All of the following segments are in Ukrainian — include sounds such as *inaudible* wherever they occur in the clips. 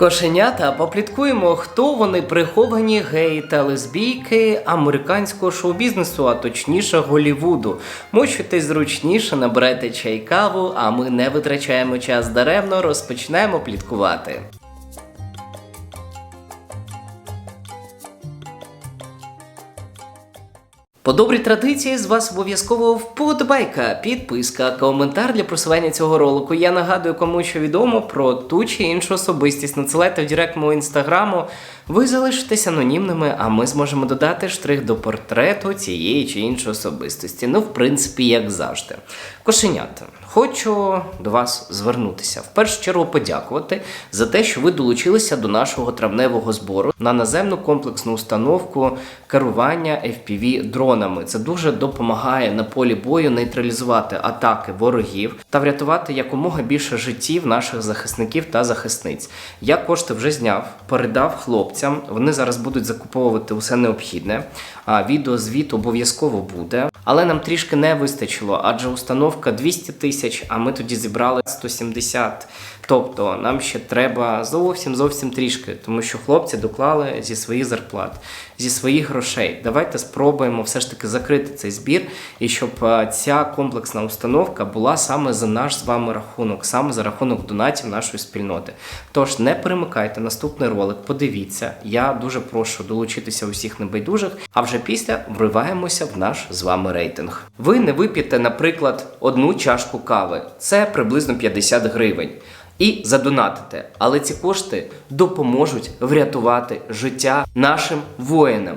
Кошенята попліткуємо, хто вони приховані геї та лесбійки американського шоу-бізнесу, а точніше Голівуду. Мочуйтесь зручніше, набирайте чай каву, а ми не витрачаємо час даремно, розпочнемо пліткувати. По добрій традиції з вас обов'язково вподобайка, підписка, коментар для просування цього ролику. Я нагадую, кому що відомо про ту чи іншу особистість. Надсилайте в директ мого інстаграму. Ви залишитесь анонімними, а ми зможемо додати штрих до портрету цієї чи іншої особистості. Ну, в принципі, як завжди. Кошенята, хочу до вас звернутися. В першу чергу подякувати за те, що ви долучилися до нашого травневого збору на наземну комплексну установку керування FPV дронами. Це дуже допомагає на полі бою нейтралізувати атаки ворогів та врятувати якомога більше життів наших захисників та захисниць. Я кошти вже зняв, передав хлопцям. Вони зараз будуть закуповувати усе необхідне. Відеозвіт обов'язково буде. Але нам трішки не вистачило, адже установка 200 тисяч, а ми тоді зібрали 170. Тобто нам ще треба зовсім зовсім трішки, тому що хлопці доклали зі своїх зарплат, зі своїх грошей. Давайте спробуємо все ж таки закрити цей збір, і щоб е, ця комплексна установка була саме за наш з вами рахунок, саме за рахунок донатів нашої спільноти. Тож не перемикайте наступний ролик, подивіться. Я дуже прошу долучитися усіх небайдужих, а вже після вриваємося в наш з вами рейтинг. Ви не вип'єте, наприклад, одну чашку кави, це приблизно 50 гривень. І задонатите, але ці кошти допоможуть врятувати життя нашим воїнам.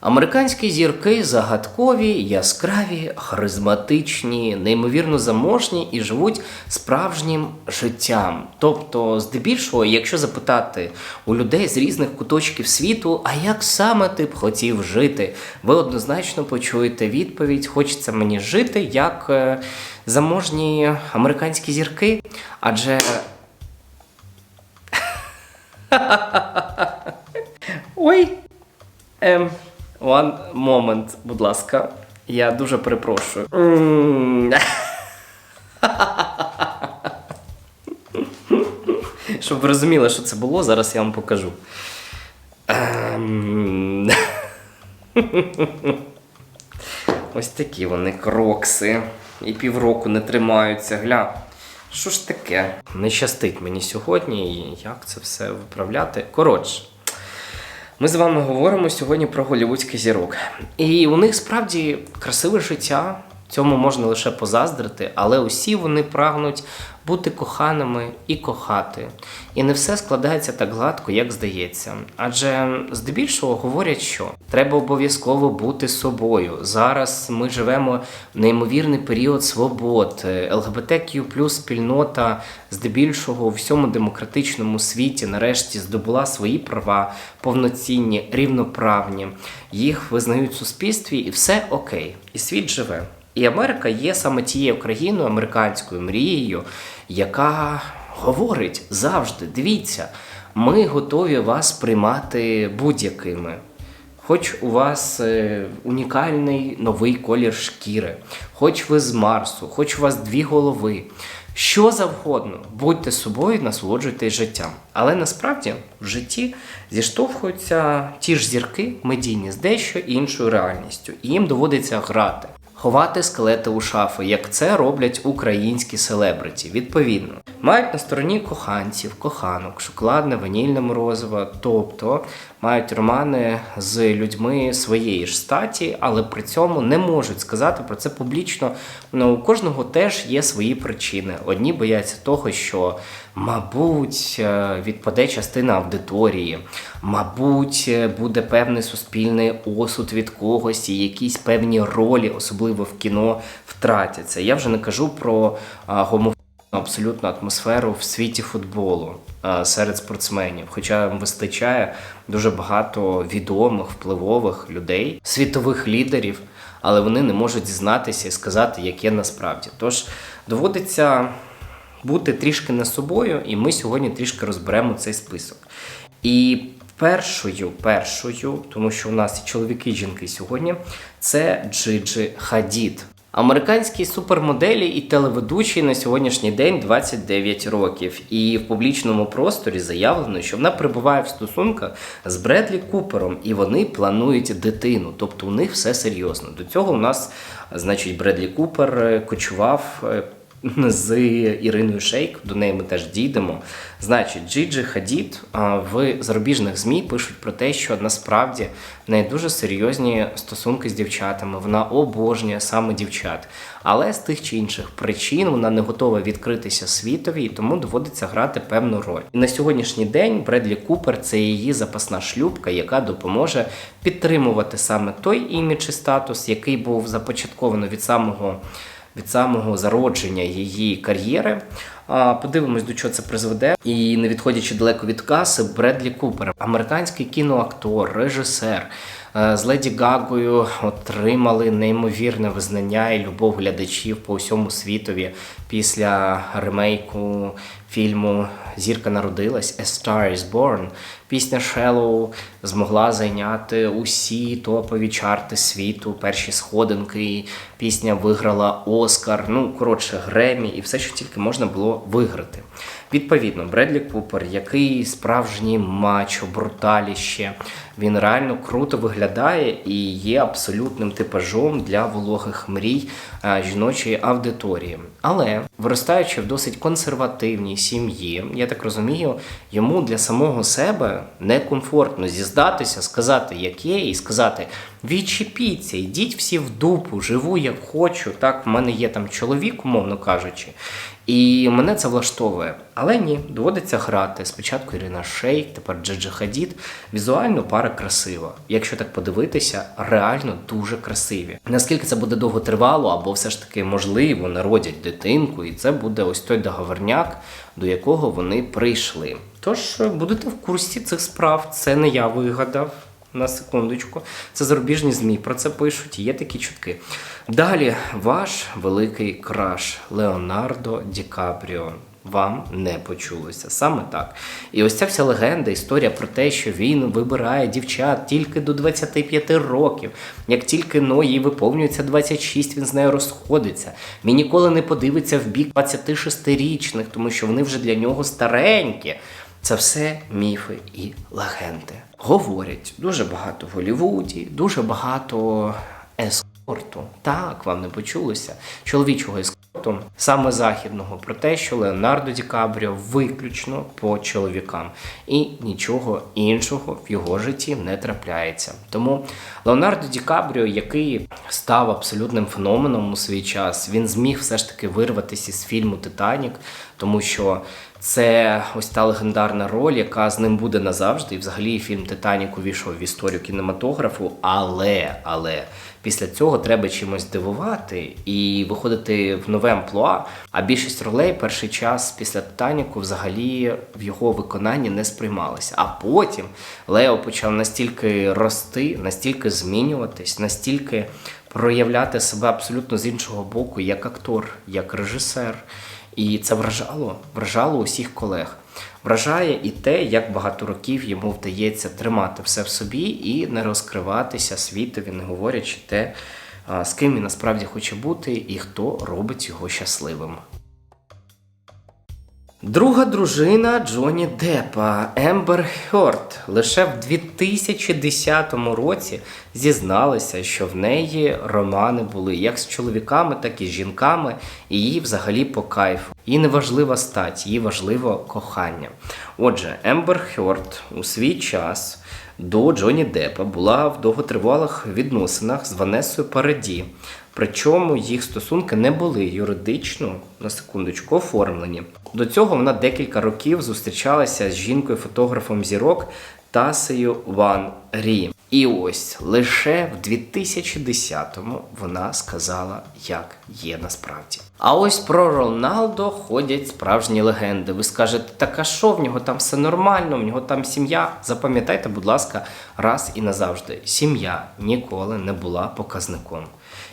Американські зірки загадкові, яскраві, харизматичні, неймовірно заможні і живуть справжнім життям. Тобто, здебільшого, якщо запитати у людей з різних куточків світу, а як саме ти б хотів жити, ви однозначно почуєте відповідь: хочеться мені жити як е, заможні американські зірки, адже. *laughs* Ой. Ем, one moment, будь ласка. Я дуже перепрошую. Щоб ви розуміли, що це було, зараз я вам покажу. Ось такі вони крокси. І півроку не тримаються. Гля. Що ж таке? Не щастить мені сьогодні, і як це все виправляти. Коротше. Ми з вами говоримо сьогодні про голівудських зірок. І у них справді красиве життя. Цьому можна лише позаздрити, але усі вони прагнуть бути коханими і кохати. І не все складається так гладко, як здається. Адже здебільшого говорять, що треба обов'язково бути собою. Зараз ми живемо в неймовірний період свобод. ЛГБТQ плюс спільнота здебільшого у всьому демократичному світі нарешті здобула свої права, повноцінні, рівноправні. Їх визнають в суспільстві, і все окей. І світ живе. І Америка є саме тією країною, американською мрією, яка говорить завжди: дивіться, ми готові вас приймати будь-якими. хоч у вас е, унікальний новий колір шкіри, хоч ви з Марсу, хоч у вас дві голови. Що завгодно, будьте собою, насолоджуйтесь життям. Але насправді в житті зіштовхуються ті ж зірки медійні з дещо іншою реальністю, і їм доводиться грати. Ховати скелети у шафи, як це роблять українські селебриті. Відповідно, мають на стороні коханців, коханок, шоколадне, ванільне морозиво, тобто мають романи з людьми своєї ж статі, але при цьому не можуть сказати про це публічно. Ну, у кожного теж є свої причини. Одні бояться того, що, мабуть, е, відпаде частина аудиторії, мабуть, е, буде певний суспільний осуд від когось, і якісь певні ролі, особливо в кіно, втратяться. Я вже не кажу про а, гомофобію абсолютну атмосферу в світі футболу серед спортсменів. Хоча вистачає дуже багато відомих, впливових людей, світових лідерів, але вони не можуть зізнатися і сказати, як є насправді. Тож доводиться бути трішки не собою, і ми сьогодні трішки розберемо цей список. І першою, першою, тому що у нас і чоловіки, і жінки сьогодні, це Джиджи Хадід. Американській супермоделі і телеведучій на сьогоднішній день 29 років, і в публічному просторі заявлено, що вона перебуває в стосунках з Бредлі Купером, і вони планують дитину. Тобто у них все серйозно. До цього у нас, значить, Бредлі Купер е, кочував. *laughs* з Іриною Шейк, до неї ми теж дійдемо. Значить, Джиджи Хадід в зарубіжних ЗМІ пишуть про те, що насправді в неї дуже серйозні стосунки з дівчатами. Вона обожнює саме дівчат. Але з тих чи інших причин вона не готова відкритися світові, і тому доводиться грати певну роль. І на сьогоднішній день Бредлі Купер це її запасна шлюбка, яка допоможе підтримувати саме той імідж і статус, який був започатковано від самого від самого зародження її кар'єри. Подивимось, до чого це призведе. І не відходячи далеко від каси, Бредлі Купер, американський кіноактор, режисер. е, З Леді Гагою отримали неймовірне визнання і любов глядачів по всьому світові після ремейку фільму Зірка народилась A Star is Born. Пісня Shallow змогла зайняти усі топові чарти світу, перші сходинки. Пісня виграла Оскар. Ну, коротше, Гремі і все, що тільки можна було виграти. Відповідно, Бредлі Купер, який справжній мачо, бруталіще, він реально круто виглядає і є абсолютним типажом для вологих мрій е, жіночої аудиторії. Але виростаючи в досить консервативній сім'ї, я так розумію, йому для самого себе некомфортно зіздатися, сказати, як є, і сказати: відчепіться, йдіть всі в дупу, живу як хочу. Так, в мене є там чоловік, умовно кажучи. І мене це влаштовує. Але ні, доводиться грати. Спочатку Ірина Шейк, тепер Джеджа Хадід. Візуально пара красива. Якщо так подивитися, реально дуже красиві. Наскільки це буде довго тривало, або все ж таки можливо народять дитинку, і це буде ось той договорняк, до якого вони прийшли. Тож будете в курсі цих справ. Це не я вигадав. На секундочку, це зарубіжні ЗМІ про це пишуть, є такі чутки. Далі ваш великий краш Леонардо Ді Капріо. Вам не почулося саме так. І ось ця вся легенда, історія про те, що він вибирає дівчат тільки до 25 років. Як тільки но їй виповнюється 26, він з нею розходиться. Він ніколи не подивиться в бік 26-річних, тому що вони вже для нього старенькі. Це все міфи і легенди. Говорять дуже багато в Голлівуді, дуже багато ескорту. Так, вам не почулося. Чоловічого ескорту, саме західного, про те, що Леонардо Ді Кабріо виключно по чоловікам. І нічого іншого в його житті не трапляється. Тому Леонардо Ді Кабріо, який став абсолютним феноменом у свій час, він зміг все ж таки вирватися з фільму Титанік, тому що це ось та легендарна роль, яка з ним буде назавжди. І взагалі фільм Титанік увійшов в історію кінематографу. Але, але після цього треба чимось дивувати і виходити в нове амплуа. А більшість ролей перший час після Титаніку взагалі в його виконанні не сприймалися. А потім Лео почав настільки рости, настільки змінюватись, настільки проявляти себе абсолютно з іншого боку, як актор, як режисер. І це вражало, вражало усіх колег. Вражає і те, як багато років йому вдається тримати все в собі і не розкриватися світові, не говорячи те, з ким він насправді хоче бути і хто робить його щасливим. Друга дружина Джоні Деппа Ембер Хьорд лише в 2010 році зізналася, що в неї романи були як з чоловіками, так і з жінками, і їй взагалі по кайфу. Їй не важлива стать, їй важливо кохання. Отже, Ембер Хьорд у свій час до Джоні Деппа була в довготривалих відносинах з Ванесою Параді. Причому їх стосунки не були юридично на секундочку оформлені. До цього вона декілька років зустрічалася з жінкою-фотографом зірок Тасею Ван Рі. І ось лише в 2010-му вона сказала, як є насправді. А ось про Роналдо ходять справжні легенди. Ви скажете, так а що в нього там все нормально, в нього там сім'я. Запам'ятайте, будь ласка, раз і назавжди. Сім'я ніколи не була показником.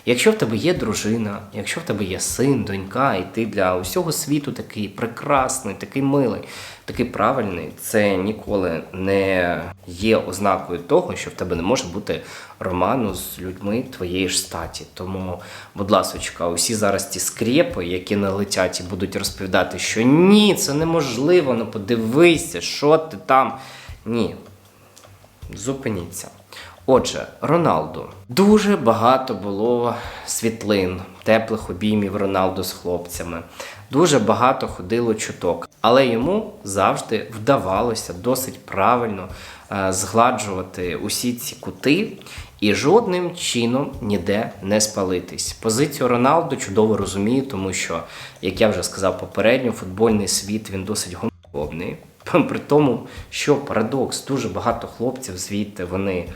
Якщо в тебе є дружина, якщо в тебе є син, донька, і ти для усього світу такий прекрасний, такий милий, такий правильний, це ніколи не є ознакою того, що в тебе не може бути роману з людьми твоєї ж статі. Тому, будь ласочка, усі зараз ті скрепи, які налетять і будуть розповідати, що ні, це неможливо, ну подивися, що ти там. Ні, зупиніться. Отже, Роналду. Дуже багато було світлин, теплих обіймів Роналду з хлопцями. Дуже багато ходило чуток. Але йому завжди вдавалося досить правильно е, згладжувати усі ці кути і жодним чином ніде не спалитись. Позицію Роналду чудово розумію, тому що, як я вже сказав попередньо, футбольний світ він досить гомофобний. При тому, що парадокс, дуже багато хлопців звідти вони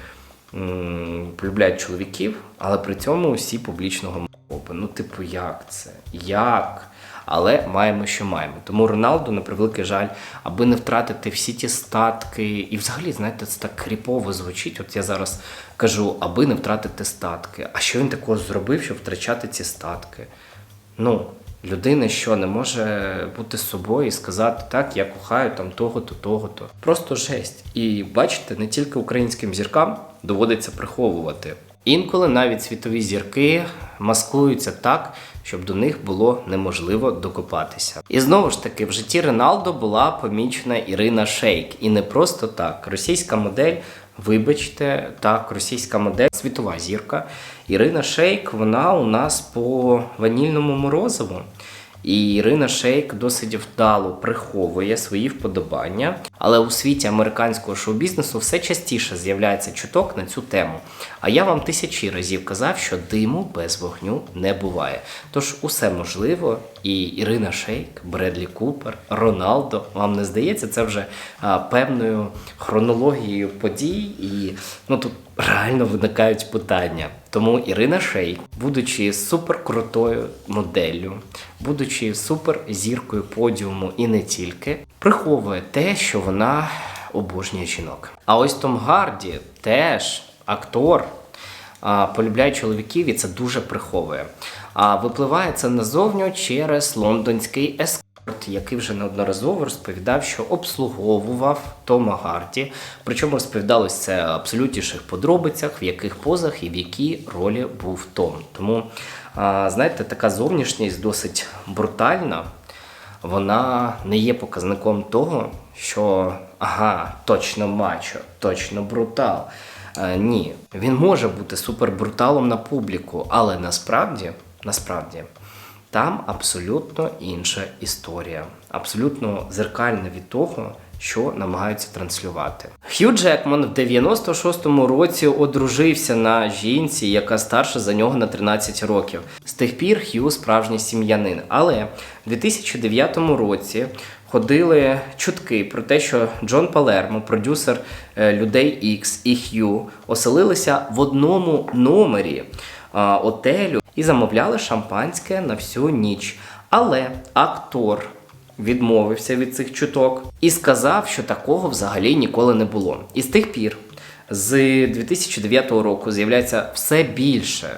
полюбляють чоловіків, але при цьому всі публічно гомофоби. Ну, типу, як це? Як? Але маємо, що маємо. Тому Роналду, на превеликий жаль, аби не втратити всі ті статки, і взагалі, знаєте, це так кріпово звучить. От я зараз кажу, аби не втратити статки. А що він такого зробив, щоб втрачати ці статки? Ну, людина, що не може бути собою і сказати, так, я кохаю там того-то, того-то. Просто жесть. І бачите, не тільки українським зіркам доводиться приховувати. Інколи навіть світові зірки маскуються так, щоб до них було неможливо докопатися. І знову ж таки, в житті Роналдо була помічена Ірина Шейк. І не просто так. Російська модель, вибачте, так, російська модель, світова зірка. Ірина Шейк, вона у нас по ванільному морозиву. І Ірина Шейк досить вдало приховує свої вподобання, але у світі американського шоу-бізнесу все частіше з'являється чуток на цю тему. А я вам тисячі разів казав, що диму без вогню не буває. Тож усе можливо, і Ірина Шейк, Бредлі Купер, Роналдо. Вам не здається, це вже а, певною хронологією подій, і ну тут реально виникають питання. Тому Ірина Шейк, будучи суперкрутою моделлю, будучи суперзіркою подіуму і не тільки, приховує те, що вона обожнює жінок. А ось Том Гарді теж актор. Полюбляє чоловіків і це дуже приховує. А випливає це назовню через лондонський ескорт, який вже неодноразово розповідав, що обслуговував Тома Гарді. Причому розповідалось це в абсолютніших подробицях, в яких позах і в якій ролі був Том. Тому, знаєте, така зовнішність досить брутальна. Вона не є показником того, що ага, точно мачо, точно брутал. Е, ні, він може бути супербруталом на публіку, але насправді, насправді, там абсолютно інша історія, абсолютно зеркальна від того, що намагаються транслювати. Хью Джекман в 96-му році одружився на жінці, яка старша за нього на 13 років. З тих пір Хью справжній сім'янин. Але в 2009 році ходили чутки про те, що Джон Палермо, продюсер е, людей X і Хью, оселилися в одному номері отелю і замовляли шампанське на всю ніч. Але актор відмовився від цих чуток і сказав, що такого взагалі ніколи не було. І з тих пір, з 2009 року, з'являється все більше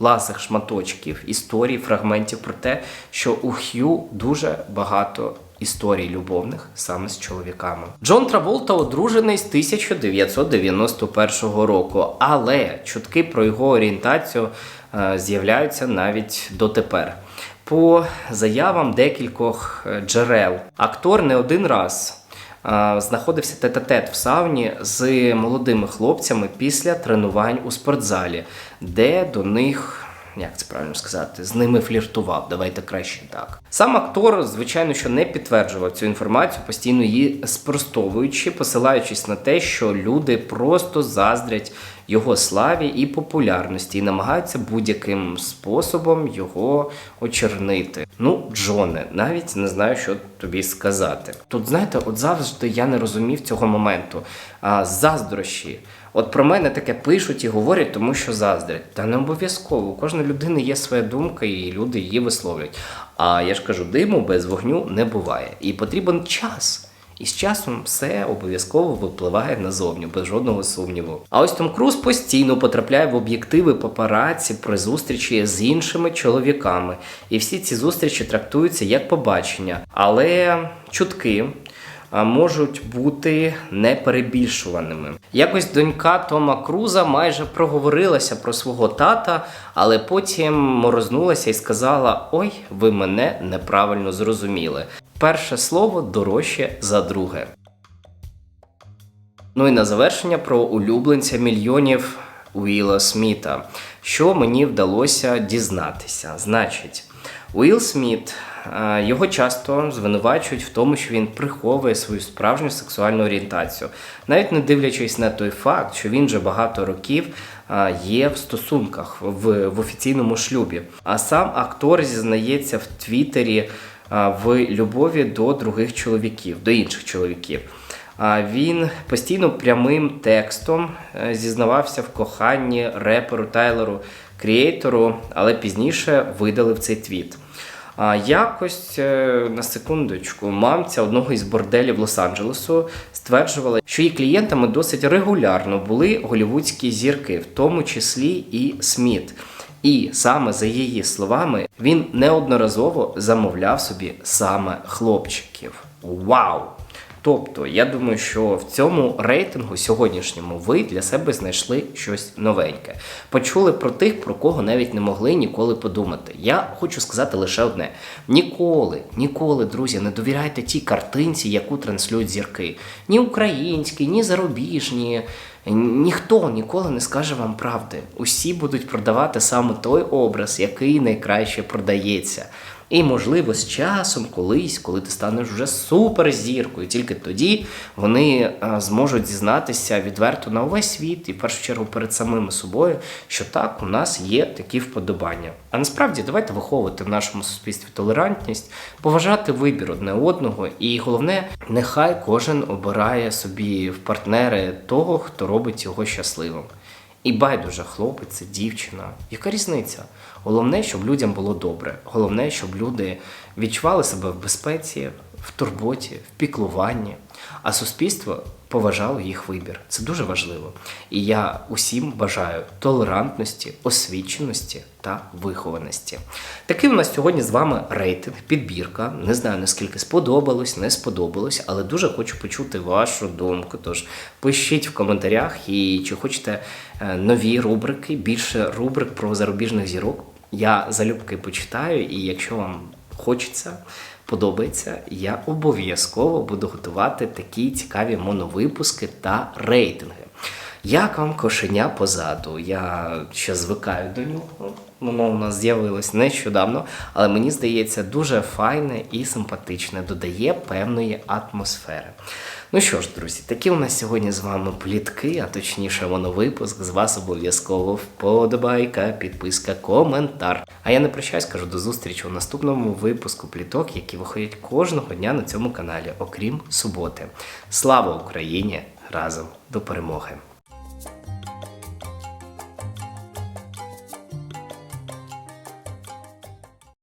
ласих шматочків, історій, фрагментів про те, що у Хью дуже багато історій любовних саме з чоловіками. Джон Траволта одружений з 1991 року, але чутки про його орієнтацію е, з'являються навіть дотепер. По заявам декількох е, джерел, актор не один раз е, знаходився тет-а-тет в сауні з молодими хлопцями після тренувань у спортзалі, де до них. Як це правильно сказати, з ними фліртував, давайте краще так. Сам актор, звичайно, що не підтверджував цю інформацію, постійно її спростовуючи, посилаючись на те, що люди просто заздрять його славі і популярності і намагаються будь-яким способом його очернити. Ну, Джоне, навіть не знаю, що тобі сказати. Тут, знаєте, от завжди я не розумів цього моменту. А заздрощі. От про мене таке пишуть і говорять, тому що заздрять. Та не обов'язково. У кожної людини є своя думка, і люди її висловлюють. А я ж кажу, диму без вогню не буває. І потрібен час. І з часом все обов'язково випливає назовні, без жодного сумніву. А ось Том Круз постійно потрапляє в об'єктиви папараці при зустрічі з іншими чоловіками. І всі ці зустрічі трактуються як побачення. Але чутки можуть бути неперебільшуваними. Якось донька Тома Круза майже проговорилася про свого тата, але потім морознулася і сказала: Ой, ви мене неправильно зрозуміли. Перше слово дорожче за друге. Ну і на завершення про улюбленця мільйонів Уіла Сміта. Що мені вдалося дізнатися? Значить, Уіл Сміт е, його часто звинувачують в тому, що він приховує свою справжню сексуальну орієнтацію, навіть не дивлячись на той факт, що він вже багато років е, є в стосунках в, в офіційному шлюбі. А сам актор зізнається в Твіттері е, в любові до других чоловіків, до інших чоловіків. А Він постійно прямим текстом зізнавався в коханні реперу Тайлеру Кріейтору, але пізніше видалив цей твіт. А якось е, на секундочку, мамця одного із борделів Лос-Анджелесу стверджувала, що її клієнтами досить регулярно були голівудські зірки, в тому числі і Сміт. І саме за її словами він неодноразово замовляв собі саме хлопчиків. Вау! Тобто, я думаю, що в цьому рейтингу сьогоднішньому ви для себе знайшли щось новеньке. Почули про тих, про кого навіть не могли ніколи подумати. Я хочу сказати лише одне: ніколи, ніколи, друзі, не довіряйте тій картинці, яку транслюють зірки. Ні українські, ні зарубіжні. Ніхто ніколи не скаже вам правди. Усі будуть продавати саме той образ, який найкраще продається. І, можливо, з часом, колись, коли ти станеш вже суперзіркою, тільки тоді вони зможуть зізнатися відверто на увесь світ і в першу чергу перед самими собою, що так, у нас є такі вподобання. А насправді давайте виховувати в нашому суспільстві толерантність, поважати вибір одне одного, і головне, нехай кожен обирає собі в партнери того, хто робить його щасливим. І байдуже, хлопець, дівчина. Яка різниця? Головне, щоб людям було добре. Головне, щоб люди відчували себе в безпеці, в турботі, в піклуванні, а суспільство поважало їх вибір. Це дуже важливо. І я усім бажаю толерантності, освіченості та вихованості. Такий у нас сьогодні з вами рейтинг, підбірка. Не знаю наскільки сподобалось, не сподобалось, але дуже хочу почути вашу думку. Тож пишіть в коментарях і чи хочете е, нові рубрики, більше рубрик про зарубіжних зірок. Я залюбки почитаю, і якщо вам хочеться, подобається, я обов'язково буду готувати такі цікаві моновипуски та рейтинги. Як вам кошеня позаду? Я ще звикаю до нього. Воно у нас з'явилось нещодавно, але мені здається, дуже файне і симпатичне, додає певної атмосфери. Ну що ж, друзі, такі у нас сьогодні з вами плітки, а точніше моновипуск. З вас обов'язково вподобайка, підписка, коментар. А я не прощаюсь, кажу до зустрічі у наступному випуску пліток, які виходять кожного дня на цьому каналі, окрім суботи. Слава Україні! Разом до перемоги!